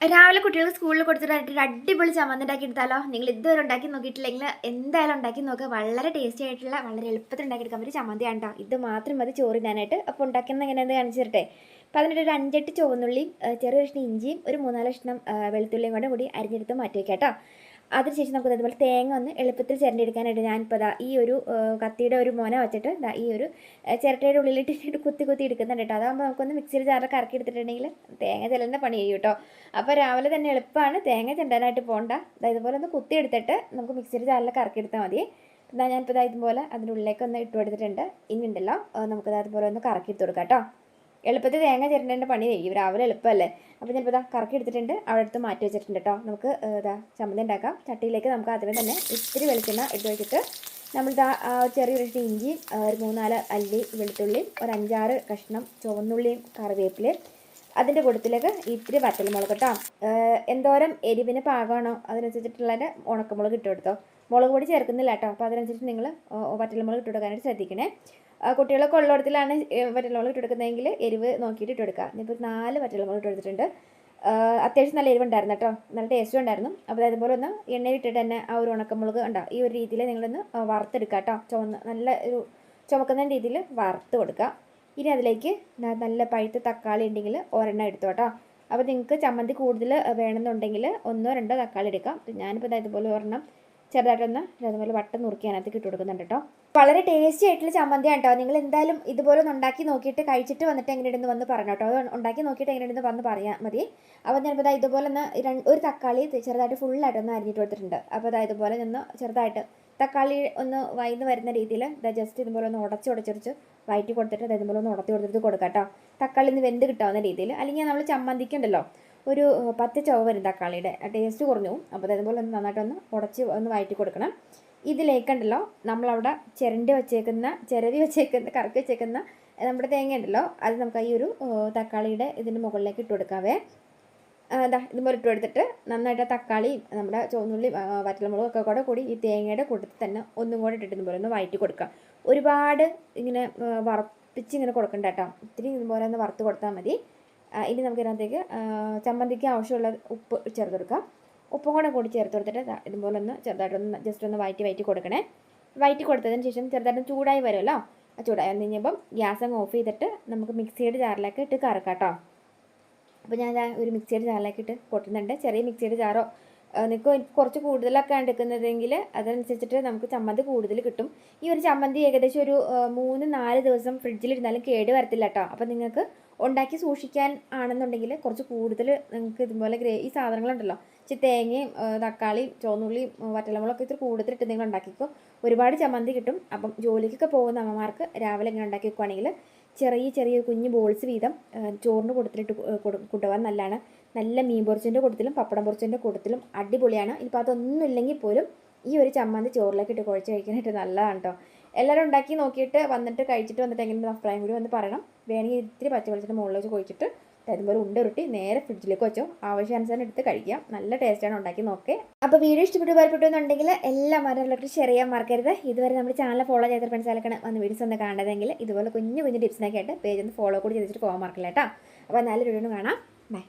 രാവിലെ കുട്ടികൾ സ്കൂളിൽ കൊടുത്തിട്ട് ഒരു അടിപൊളി ചമ്മന്തി ഉണ്ടാക്കി എടുത്താലോ നിങ്ങൾ ഇതുവരെ ഉണ്ടാക്കി നോക്കിയിട്ടില്ലെങ്കിൽ എന്തായാലും ഉണ്ടാക്കി നോക്കുക വളരെ ടേസ്റ്റി ആയിട്ടുള്ള വളരെ എളുപ്പത്തിൽ ഉണ്ടാക്കി ഉണ്ടാക്കിയെടുക്കാൻ പറ്റിയ ചമ്മന്തിയാണ് കേട്ടോ ഇത് മാത്രം മതി ചോറിനാനായിട്ട് അപ്പോൾ ഉണ്ടാക്കുന്നത് എങ്ങനെയാണെന്ന് കാണിച്ചു തരട്ടെ. അപ്പോൾ അതിനൊരു ഒരു അഞ്ചെട്ട് ചുവന്നുള്ളിയും ചെറിയ കഷ്ണം ഇഞ്ചിയും ഒരു മൂന്നാൽ കഷ്ണം വെളുത്തുള്ളിയും കൂടെ കൂടി അരിഞ്ഞെടുത്ത് മാറ്റി വയ്ക്കാം കേട്ടോ അതിനുശേഷം നമുക്ക് അതുപോലെ തേങ്ങ ഒന്ന് എളുപ്പത്തിൽ ചിരണ്ടിയെടുക്കാനായിട്ട് ഞാനിപ്പോൾ ദാ ഈ ഒരു കത്തിയുടെ ഒരു മോന വെച്ചിട്ട് ദാ ഈ ഒരു ചിരട്ടയുടെ ഉള്ളിലിട്ടിട്ട് കുത്തി കുത്തി എടുക്കുന്നുണ്ട് കേട്ടോ. അതാകുമ്പോൾ നമുക്കൊന്ന് മിക്സിയിൽ ജാറിൽ കറക്കി എടുത്തിട്ടുണ്ടെങ്കിൽ തേങ്ങ ചിലന്റെ പണി ചെയ്യും കേട്ടോ. അപ്പോൾ രാവിലെ തന്നെ എളുപ്പമാണ് തേങ്ങ ചെണ്ടാനായിട്ട് പോകണ്ട ദാ ഇതുപോലെ ഒന്ന് കുത്തി എടുത്തിട്ട് നമുക്ക് മിക്സിയിൽ ജാറിൽ കറക്കി എടുത്താൽ മതി. എന്നാൽ ഞാനിപ്പോൾ ഇതാ ഇതുപോലെ അതിന്റെ ഉള്ളിലേക്ക് ഒന്ന് ഇട്ട് കൊടുത്തിട്ടുണ്ട്. ഇനി ഉണ്ടല്ലോ നമുക്കത് അതുപോലെ ഒന്ന് കറക്കി എടുത്ത് കൊടുക്കാം കേട്ടോ. എളുപ്പത്തിൽ തേങ്ങ ചിരണ്ടേണ്ട പണി ചെയ്യും രാവിലെ എളുപ്പമല്ലേ? അപ്പോൾ ഞാനിപ്പോൾ ഇതാ കറക്കി എടുത്തിട്ടുണ്ട്. അവിടെ അടുത്ത് മാറ്റി വെച്ചിട്ടുണ്ട് കേട്ടോ നമുക്ക് ഇതാ ചമ്മന്തി ഉണ്ടാക്കാം. ചട്ടിയിലേക്ക് നമുക്ക് ആദ്യമേ തന്നെ ഇത്തിരി വെളിച്ചെണ്ണ ഇട്ട് വെച്ചിട്ട് നമ്മൾ ഇതാ ചെറിയ കഷ്ണം ഇഞ്ചി ആ, ഒരു മൂന്നാൽ അല്ലി വെളുത്തുള്ളിയും ഒരു അഞ്ചാറ് കഷ്ണം ചുവന്നുള്ളിയും കറിവേപ്പിലയും അതിന്റെ കൂട്ടത്തിലേക്ക് ഇത്തിരി വറ്റൽമുളക് കേട്ടോ എന്തോരം എരിവിന് പാകമാണോ അതിനനുസരിച്ചിട്ടുള്ള ഉണക്കമുളക് ഇട്ട് കൊടുത്തോ. മുളക് പൊടി ചേർക്കുന്നില്ല കേട്ടോ അപ്പോൾ അതിനനുസരിച്ച് നിങ്ങൾ വറ്റൽമുളക് ഇട്ട് കൊടുക്കാനായിട്ട് ശ്രദ്ധിക്കണേ. കുട്ടികളൊക്കെ ഉള്ളിടത്തിലാണ് വറ്റൽമുളക് ഇട്ട് കൊടുക്കുന്നതെങ്കിൽ എരിവ് നോക്കിയിട്ട് ഇട്ട് കൊടുക്കുക ഇപ്പോൾ നാല് വറ്റൽമുളക് ഇട്ട് കൊടുത്തിട്ടുണ്ട്. അത്യാവശ്യം നല്ല എരിവുണ്ടായിരുന്നു കേട്ടോ നല്ല ടേസ്റ്റും ഉണ്ടായിരുന്നു. അപ്പോൾ അതുപോലെ ഒന്ന് എണ്ണയിൽ ഇട്ടിട്ട് തന്നെ ആ ഒരു ഉണക്കമുളക് ഉണ്ടാവും ഈ ഒരു രീതിയിൽ നിങ്ങളൊന്ന് വറുത്തെടുക്കുക കേട്ടോ ചുവന്ന് നല്ല ഒരു ചുമക്കുന്ന രീതിയിൽ വറുത്ത് കൊടുക്കുക ഇനി അതിലേക്ക് നല്ല പഴുത്ത തക്കാളി ഉണ്ടെങ്കിൽ ഒരെണ്ണം എടുത്തു കേട്ടോ. അപ്പോൾ നിങ്ങൾക്ക് ചമ്മന്തി കൂടുതൽ വേണമെന്നുണ്ടെങ്കിൽ ഒന്നോ രണ്ടോ തക്കാളി എടുക്കാം. ഞാനിപ്പോൾ ഇതാ ഇതുപോലെ ഒരെണ്ണം ചെറുതായിട്ടൊന്ന് അതുപോലെ വട്ടം നുറുക്കി അതിനകത്ത് ഇട്ട് കൊടുക്കുന്നുണ്ട് കേട്ടോ. വളരെ ടേസ്റ്റി ആയിട്ടുള്ള ചമ്മന്തിയാണ് കേട്ടോ. നിങ്ങൾ എന്തായാലും ഇതുപോലെ ഒന്ന് ഉണ്ടാക്കി നോക്കിയിട്ട് കഴിച്ചിട്ട് വന്നിട്ട് എങ്ങനെയുണ്ടെന്ന് വന്ന് പറഞ്ഞു കേട്ടോ. അത് ഉണ്ടാക്കി നോക്കിയിട്ട് എങ്ങനെയുണ്ടെന്ന് വന്ന് പറയാൻ മതി. അപ്പോൾ ഞാനിപ്പോൾ ഇതാ ഇതുപോലെ ഒന്ന് ഒരു തക്കാളി ചെറുതായിട്ട് ഫുള്ളായിട്ട് ഒന്ന് അരിഞ്ഞിട്ട് കൊടുത്തിട്ടുണ്ട്. അപ്പോൾ അതായത് ഇതുപോലെ ഒന്ന് ചെറുതായിട്ട് തക്കാളി ഒന്ന് വൈന്ന് വരുന്ന രീതിയിൽ ജസ്റ്റ് ഇതുപോലെ ഒന്ന് ഉടച്ച് ഉടച്ചുടച്ച് വയറ്റി കൊടുത്തിട്ട് അതായത് ഇതുപോലെ ഒന്ന് ഉടത്തി കൊടുത്തിട്ട് കൊടുക്കാം കേട്ടോ. തക്കാളി ഒന്ന് വെന്ത് കിട്ടാവുന്ന രീതിയിൽ. അല്ലെങ്കിൽ നമ്മൾ ചമ്മന്തിക്കുണ്ടല്ലോ ഒരു പത്ത് ചുവ വരും തക്കാളിയുടെ. ടേസ്റ്റ് കുറഞ്ഞു അപ്പോൾ അതുപോലെ ഒന്ന് നന്നായിട്ടൊന്ന് ഉടച്ച് ഒന്ന് വയറ്റി കൊടുക്കണം. ഇതിലേക്കുണ്ടല്ലോ നമ്മളവിടെ ചിരണ്ടി വെച്ചേക്കുന്ന ചിരവി വെച്ചേക്കുന്ന കറക്കി വെച്ചേക്കുന്ന നമ്മുടെ തേങ്ങ ഉണ്ടല്ലോ അത് നമുക്ക് ഈ ഒരു തക്കാളിയുടെ ഇതിന്റെ മുകളിലേക്ക് ഇട്ട് കൊടുക്കാവേ. ഇതാ ഇതുപോലെ ഇട്ട് കൊടുത്തിട്ട് നന്നായിട്ട് തക്കാളി തക്കാളിയും നമ്മുടെ ചുവന്നുള്ളി വറ്റൽമുളകും ഒക്കെ കൂടെ കൂടി ഈ തേങ്ങയുടെ കൂട്ടത്തിൽ തന്നെ ഒന്നും കൂടെ ഇട്ടിട്ട് ഇതുപോലെ ഒന്ന് വഴറ്റി കൊടുക്കുക ഒരുപാട് ഇങ്ങനെ വറപ്പിച്ച് ഇങ്ങനെ കൊടുക്കണ്ട കേട്ടോ. ഇത്തിരി ഇതുപോലെ ഒന്ന് വറുത്ത് കൊടുത്താൽ മതി. ഇനി നമുക്ക് ഇതിനകത്തേക്ക് ചമ്മന്തിക്ക് ആവശ്യമുള്ള ഉപ്പ് ചേർത്ത് കൊടുക്കാം. ഉപ്പും കൂടെ കൂടി ചേർത്ത് കൊടുത്തിട്ട് ഇതുപോലെ ഒന്ന് ചെറുതായിട്ടൊന്ന് ജസ്റ്റ് ഒന്ന് വയറ്റി വയറ്റി കൊടുക്കണേ. വയറ്റി കൊടുത്തതിന് ശേഷം ചെറുതായിട്ട് ചൂടായി വരുമല്ലോ? ആ ചൂടായി വന്നു കഴിഞ്ഞപ്പം ഗ്യാസ് അങ്ങ് ഓഫ് ചെയ്തിട്ട് നമുക്ക് മിക്സിയുടെ ജാറിലേക്ക് ഇട്ട് കറക്കാം കേട്ടോ. അപ്പോൾ ഞാൻ ഒരു മിക്സിയുടെ ജാറിലേക്ക് ഇട്ട് കൊട്ടുന്നുണ്ട് ചെറിയ മിക്സിയുടെ ജാറോ നിങ്ങൾക്ക് കുറച്ച് കൂടുതലൊക്കെ എടുക്കുന്നതെങ്കിൽ അതനുസരിച്ചിട്ട് നമുക്ക് ചമ്മന്തി കൂടുതൽ കിട്ടും. ഈ ഒരു ചമ്മന്തി ഏകദേശം ഒരു മൂന്ന് നാല് ദിവസം ഫ്രിഡ്ജിലിരുന്നാലും കേട് വരത്തില്ല കേട്ടോ അപ്പോൾ നിങ്ങൾക്ക് ഉണ്ടാക്കി സൂക്ഷിക്കാൻ ആണെന്നുണ്ടെങ്കിൽ കുറച്ച് കൂടുതൽ നിങ്ങൾക്ക് ഇതുപോലെ ഗ്രേ ഈ സാധനങ്ങളുണ്ടല്ലോ. ഇച്ചിരി തേങ്ങയും തക്കാളിയും ചുവന്നുള്ളിയും വറ്റലമുളകൊക്കെ ഇത്തിരി കൂടുതലിട്ട് നിങ്ങൾ ഉണ്ടാക്കിക്കോ. ഒരുപാട് ചമ്മന്തി കിട്ടും. അപ്പം ജോലിക്കൊക്കെ പോകുന്ന അമ്മമാർക്ക് രാവിലെ ഇങ്ങനെ ഉണ്ടാക്കി വെക്കുവാണെങ്കിൽ ചെറിയ ചെറിയ കുഞ്ഞ് ബോൾസ് വീതം ചോറിന് കൊടുത്തിട്ട് കൊണ്ടുപോകാൻ നല്ലതാണ്. നല്ല മീൻ പൊറിച്ചിന്റെ കൂട്ടത്തിലും പപ്പടം പൊറിച്ചിന്റെ കൂട്ടത്തിലും അടിപൊളിയാണ്. ഇനിയിപ്പോൾ അതൊന്നും ഇല്ലെങ്കിൽ പോലും ഈ ഒരു ചമ്മന്തി ചോറിലേക്ക് ഇട്ട് കുഴച്ച് കഴിക്കാനായിട്ട് നല്ലതാണ് കേട്ടോ എല്ലാവരും ഉണ്ടാക്കി നോക്കിയിട്ട് വന്നിട്ട് കഴിച്ചിട്ട് വന്നിട്ട് എങ്ങനെ അഭിപ്രായം കൂടി വന്ന് പറയണം. വേണമെങ്കിൽ ഇത്തിരി പച്ച മുകളിലേക്ക് വെച്ച് കുഴിച്ചിട്ട് അതുപോലെ ഉണ്ട ഉരുട്ടി നേരെ ഫ്രിഡ്ജിലേക്ക് വെച്ചോ. ആവശ്യാനുസരണം എടുത്ത് കഴിക്കാം. നല്ല ടേസ്റ്റാണ് ഉണ്ടാക്കി നോക്കേ. അപ്പോൾ വീഡിയോ ഇഷ്ടപ്പെട്ടു ഉപകാരപ്പെട്ടു എന്നുണ്ടെങ്കിൽ എല്ലാ മരങ്ങളിലും ഷെയർ ചെയ്യാൻ മറക്കരുത്. ഇതുവരെ നമ്മുടെ ചാനൽ ഫോളോ ചെയ്ത ഫ്രണ്ട്സാലൊക്കെ വന്ന് വീഡിയോസ് ഒന്ന് കാണുന്നതെങ്കിൽ ഇതുപോലെ കുഞ്ഞു കുഞ്ഞു ടിപ്സിനൊക്കെ ആയിട്ട് പേജ് ഒന്ന് ഫോളോ കൂടി ചെയ്തിട്ട് പോകാൻ മറക്കില്ല കേട്ടോ അപ്പോൾ നല്ലൊരു വീഡിയോ കാണാം. ബൈ